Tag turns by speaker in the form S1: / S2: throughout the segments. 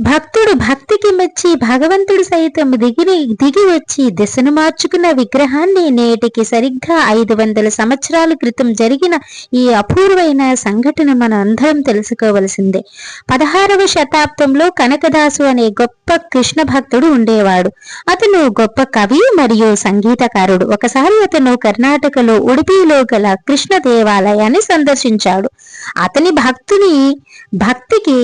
S1: భక్తుడు భక్తికి మెచ్చి భగవంతుడు సైతం దిగిని దిగి వచ్చి దిశను మార్చుకున్న విగ్రహాన్ని నేటికి సరిగ్గా ఐదు వందల సంవత్సరాల క్రితం జరిగిన ఈ అపూర్వమైన సంఘటన మన అందరం తెలుసుకోవలసిందే. పదహారవ శతాబ్దంలో కనకదాసు అనే గొప్ప కృష్ణ భక్తుడు ఉండేవాడు. అతను గొప్ప కవి మరియు సంగీతకారుడు. ఒకసారి అతను కర్ణాటకలో ఉడిపిలో గల కృష్ణ దేవాలయాన్ని సందర్శించాడు. అతని భక్తుని భక్తికి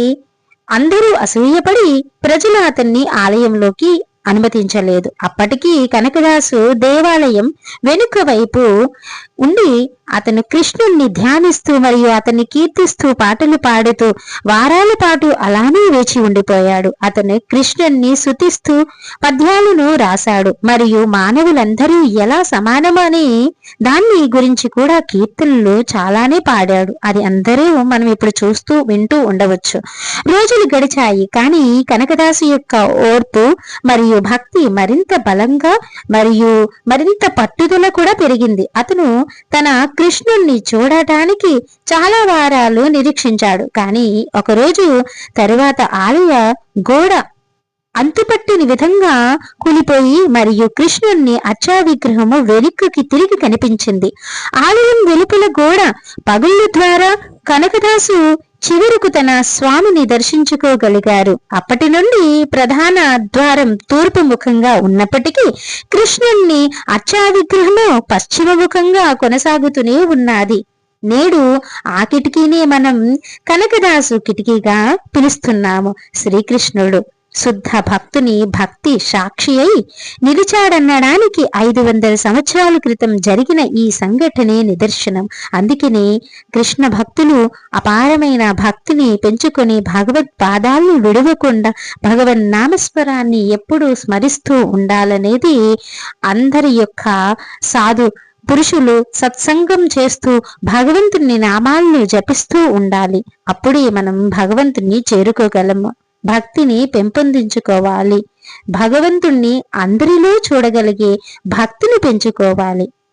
S1: అందరూ అసూయపడి ప్రజలు అతన్ని ఆలయంలోకి అనుమతించలేదు. అప్పటికి కనకదాసు దేవాలయం వెనుక వైపు ఉండి అతను కృష్ణుణ్ణి ధ్యానిస్తూ మరియు అతన్ని కీర్తిస్తూ పాటలు పాడుతూ వారాల పాటు అలానే వేచి ఉండిపోయాడు. అతను కృష్ణుణ్ణి శుతిస్తూ పద్యాలను రాశాడు. మరియు మానవులందరూ ఎలా సమానమని దాన్ని గురించి కూడా కీర్తనలు చాలానే పాడాడు. అది అందరూ మనం ఇప్పుడు చూస్తూ వింటూ ఉండవచ్చు. రోజులు గడిచాయి. కానీ కనకదాసు యొక్క ఓర్పు మరియు భక్తి మరింత బలంగా మరియు మరింత పట్టుదల కూడా పెరిగింది. అతను తన కృష్ణుణ్ణి చూడటానికి చాలా వారాలు నిరీక్షించాడు. కానీ ఒకరోజు తరువాత ఆలయ గోడ అంతుపట్టిన విధంగా కూలిపోయి మరియు కృష్ణుణ్ణి అచ్చా విగ్రహము వెనుకకి తిరిగి కనిపించింది. ఆలయం వెలుపల గోడ పగుళ్ళ ద్వారా కనకదాసు చివరకు తన స్వామిని దర్శించుకోగలిగారు. అప్పటి నుండి ప్రధాన ద్వారం తూర్పు ముఖంగా ఉన్నప్పటికీ కృష్ణుణ్ణి అచ్చా విగ్రహము పశ్చిమ ముఖంగా కొనసాగుతూనే ఉన్నది. నేడు ఆ కిటికీనే మనం కనకదాసు కిటికీగా పిలుస్తున్నాము. శ్రీకృష్ణుడు శుద్ధ భక్తుని భక్తి సాక్షి అయి నిలిచాడనడానికి ఐదు వందల సంవత్సరాల క్రితం జరిగిన ఈ సంఘటనే నిదర్శనం. అందుకనే కృష్ణ భక్తులు అపారమైన భక్తిని పెంచుకొని భగవత్ పాదాలను విడవకుండా భగవన్ నామస్వరాన్ని ఎప్పుడూ స్మరిస్తూ ఉండాలనేది అందరి యొక్క సాధు పురుషులు సత్సంగం చేస్తూ భగవంతుని నామాలను జపిస్తూ ఉండాలి. అప్పుడే మనం భగవంతుని చేరుకోగలము. భక్తిని పెంపొందించుకోవాలి. భగవంతుణ్ణి అందరిలో చూడగలిగే భక్తిని పెంచుకోవాలి.